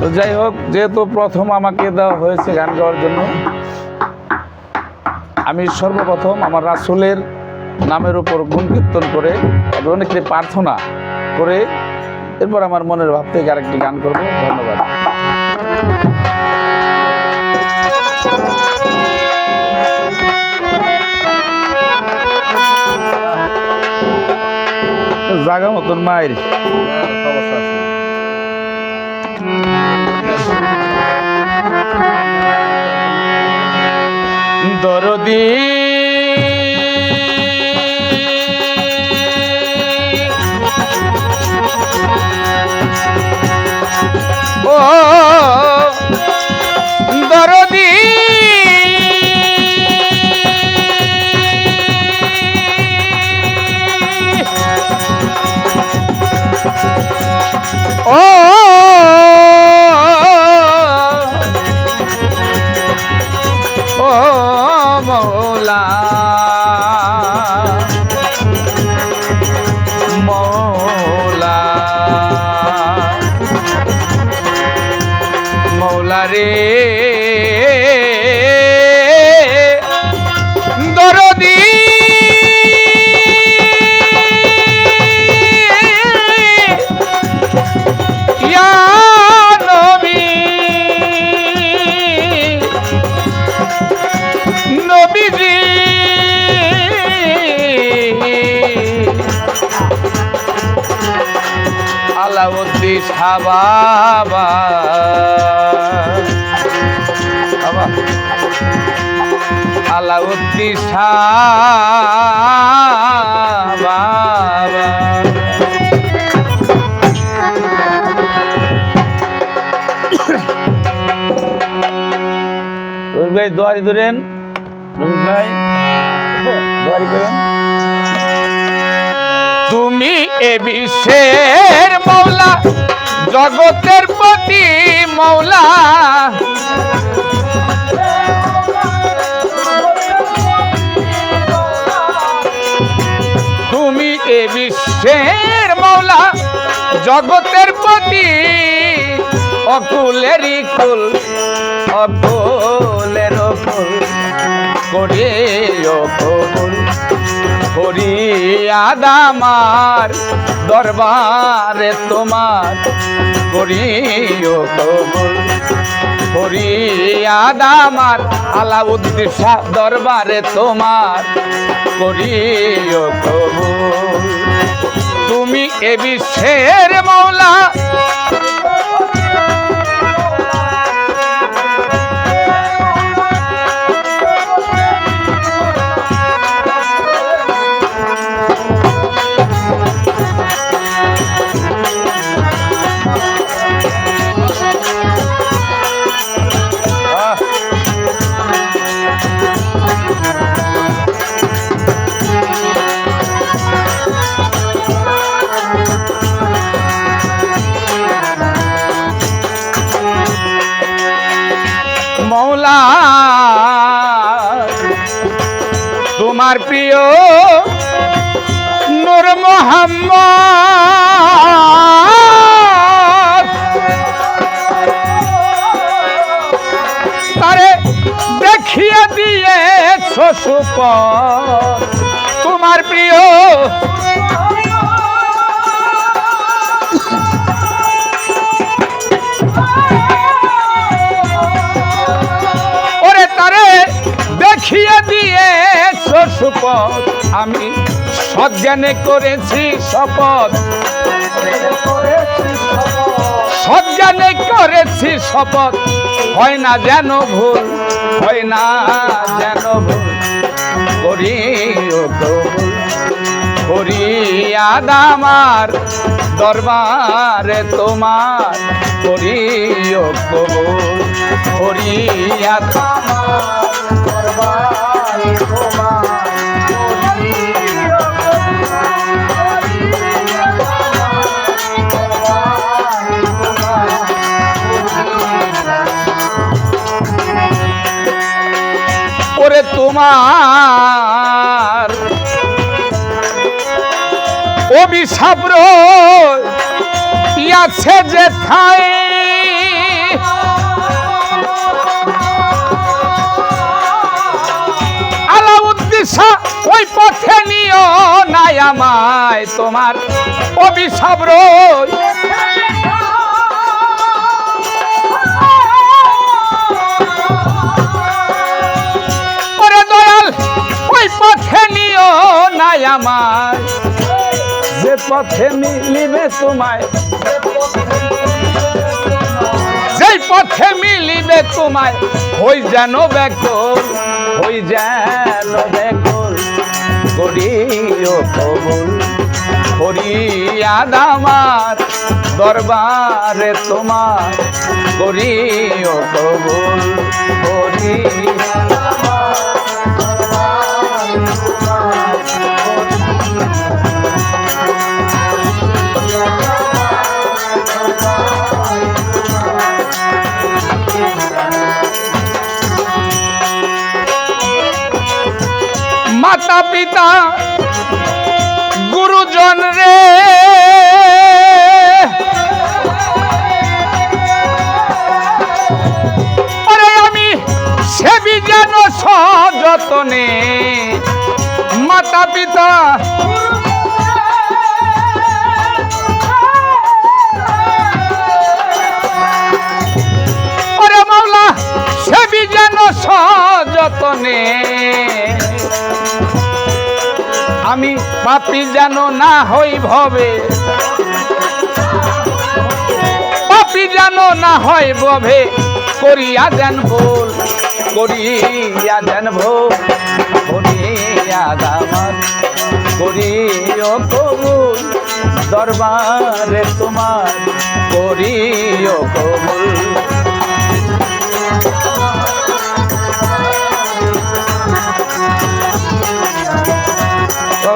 তো যাই হোক, যেহেতু প্রথম আমাকে দেওয়া হয়েছে গান গাওয়ার জন্য, আমি সর্বপ্রথম আমার রাসুলের নামের উপর গুণ কীর্তন করে অনেকটি প্রার্থনা করে, এরপর আমার মনের ভাব থেকে আরেকটি গান করব। ধন্যবাদ। জাগা মতন মায়ের সমস্যা আছে। দরদি। ও দরদি। ও আলাউদ্দিন রবি ভাই দোয়ারি ধরেন। ভাই। দোয়ারি করেন। তুমি এ বিশ্বের মৌলা, জগতের প্রতি মৌলা। জগতের প্রতি অকুলেরই কুল অকুলের কুল করে অকুল করি আদামার দরবারে তোমার। করি কবুল করি আদামার আলাউদ্দিন শাহ দরবারে তোমার। করি কবুল। তুমি এ বিশ্বের মৌলা। মৌলা। তোমার প্রিয় নূর মোহাম্মদ। তারে দেখিয়ে দিয়ে সুপ তোমার প্রিয় দিয়ে সুপথ আমি সজ্ঞানে করেছি শপথ। সজ্ঞানে করেছি শপথ। হয় না যেন ভুল, হয় না যেন ভুল। করি করি আদামার দরবারে তোমার। করি করি আদামার দরবারে করি তোমার অভিশাপ ইয়াছে যে থাই নিও নাই আমায় তোমার। অভিশাপ রই ওই পথে নিও নাই আমায়। যে পথে মিলিবে তোমায়, যেই পথে মিলিবে তোমায়, হই যেন ব্যাকুল, হই যেন করিও কবুল। করিয়াদ আমার দরবারে তোমার করিও কবুল। করিয়াদ মাতা পিতা গুরুজন রে। আমি সেবি যেন সযতনে মাতা পিতা সেবি যেন সযতনে আমি পাপি যেন না হই ভবে। পাপি যেন না হয় ভবে, করিয়া যেন ভুল করিয়া দেন ভুল করিয়া দামান, করিও কবুল, দরবারে তোমার, করিও কবুল।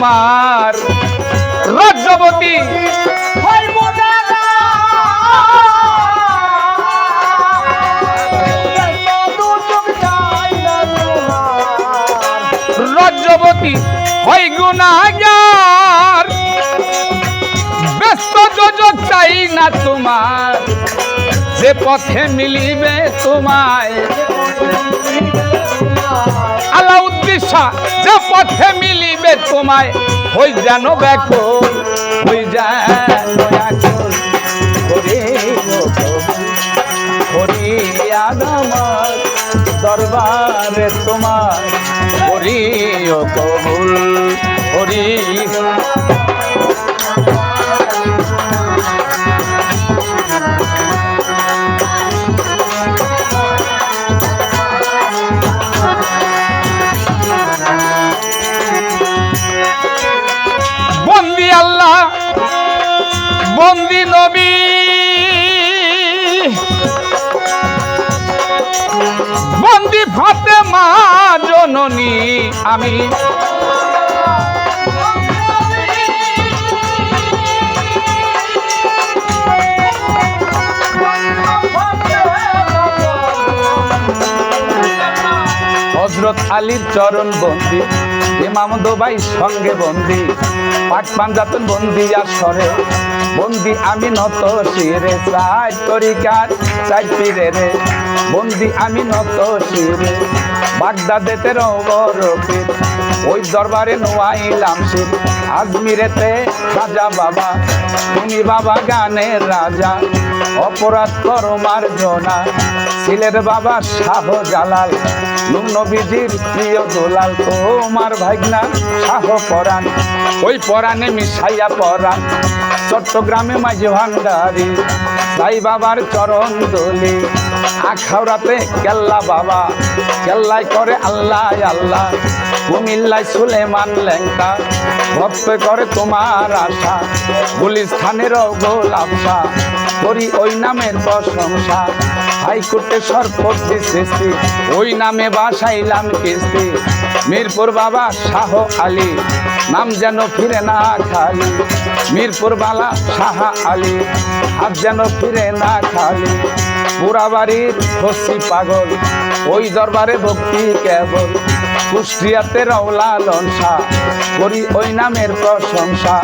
না তোমার রাজ্যবতী রাজ্যবতী হয় গুণাগার। ব্যস্ত যোজক চাই না তোমার। যে পথে মিলিবে তোমায়। উদ্দেশ্য যে পথে মিলিবে তোমায়, হই যেন ব্যাকুল, হই যেন ব্যাকুল। হরে হরিয়াদ আমার দরবারে তোমার হরিও কবুল হরি বন্দি বন্দি নবী। বন্দি ফাতে মা জননী আমি। আলীর চরণ বন্দি ইমাম সঙ্গে বন্দি, পাট পাঞ্জাতন বন্দি আর সরে বন্দি আমি নত শিরে সাই তরিকার সাই পিরে রে, বন্দি আমি নত শিরে বাগদাদেতে রবরফির ওই দরবারে নোয়াইলাম শির, আজমিরেতে রাজা বাবা তুমি বাবা গানের রাজা, অপরাধ করো মার্জনা, সিলের বাবা শাহ জালাল নবীজির প্রিয় দোলাল, তোমার ভাগনা শাহ পরাণ। ওই পরাণে মিশাইয়া পরাণ। চট্টগ্রামে মাঝে ভান্ডারি সাই বাবার চরণ দলি আখাউরাতে কেল্লা বাবা কেল্লাই করে আল্লাহ আল্লাহ। কুমিল্লায় সুলেমান লেঙ্কা ভক্ত করে তোমার আশা। গুলিস্থানেরও গোলাপসা করি ওই নামের প্রশংসা। হাইকোর্টে সরপতি সৃষ্টি ওই নামে বাসাইলাম কিস্তি মিরপুর বাবা শাহ আলী, নাম যেন ফিরে না খালি। মিরপুর বালা শাহ আলী, হাত যেন ফিরে না খালি। পুরা বাড়ির হসি পাগল, ওই দরবারে ভক্তি কেবল। কুষ্টিয়াতে রওলা লনসা করি ওই নামের প্রশংসা।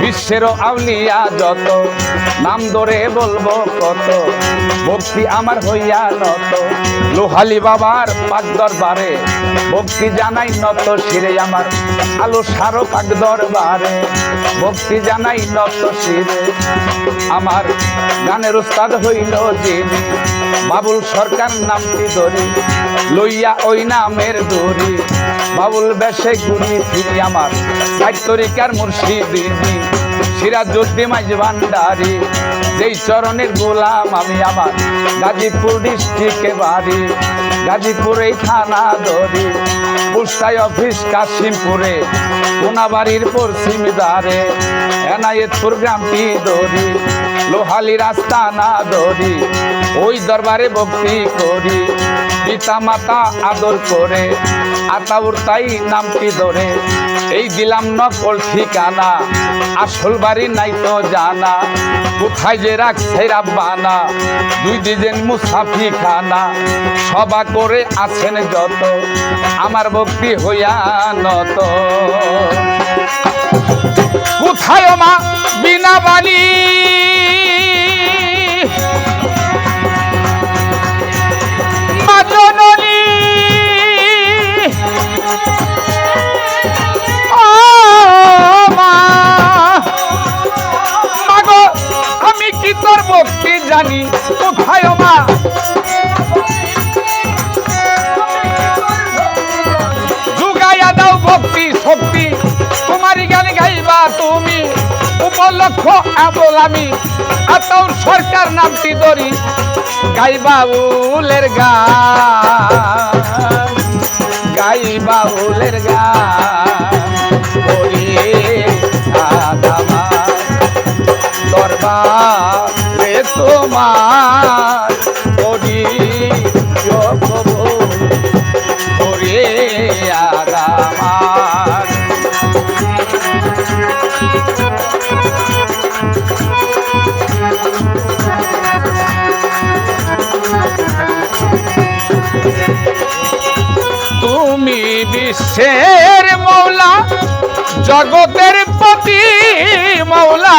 বিশ্বেরও আউলিয়া যত, নাম ধরে বলব কত, ভক্তি আমার হইয়া নত। লোহালি বাবার পাক দরবারে, ভক্তি জানাই নত শিরে আমার, আলো সারো পাক দরবারে। ভক্তি জানাই নত শিরে, আমার গানের উস্তাদ হইল যিনি বাবুল সরকার নামটি ধরি, লইয়া ওই নামের দড়ি। বাবুল বেশে ঘুরি ফিরি আমার তরিকার মুর্শিদিনী। সিরাজুদ্দিন মাইজ ভান্ডারি, যেই চরণের গোলাম আমি আমার। গাজীপুর ডিস্ট্রিক্টে বাড়ি গাজীপুরে থানা ধরি। পুষ্টাই অফিস কাশিমপুরে কোনাবাড়ির পশ্চিম দ্বারে এনায়েতপুর গ্রামটি দড়ি লোহালি রাস্তা না দড়ি ওই দরবারে ভক্তি করি পিতা মাতা আদর করে। আতাউর তাই নামটি ধরে। এই দিলাম নকল ঠিকানা, আসল বাড়ি নাই তো জানা, কোথায় যে রাখছে বানা দুই দিন মুসাফি খানা সবা করে আছেন যত, আমার ভক্তি হইয়া নত। কোথায় মা? বিনা বাণী। জানি কোথায় মা। যুগাইয়া দাও ভক্তি, শক্তি। তোমারই গান গাইবা তুমি। উপলক্ষ আবল আমি। আতর সরকার নামটি ধরি। গাইবা উলের গান। গাইবা উলের আদামা দরবারে। তোমার তুমি বিশ্বের মৌলা জগতের পতি মৌলা।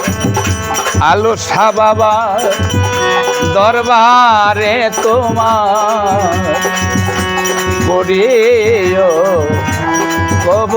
আলো বাবা দরবারে তোমার করিও কব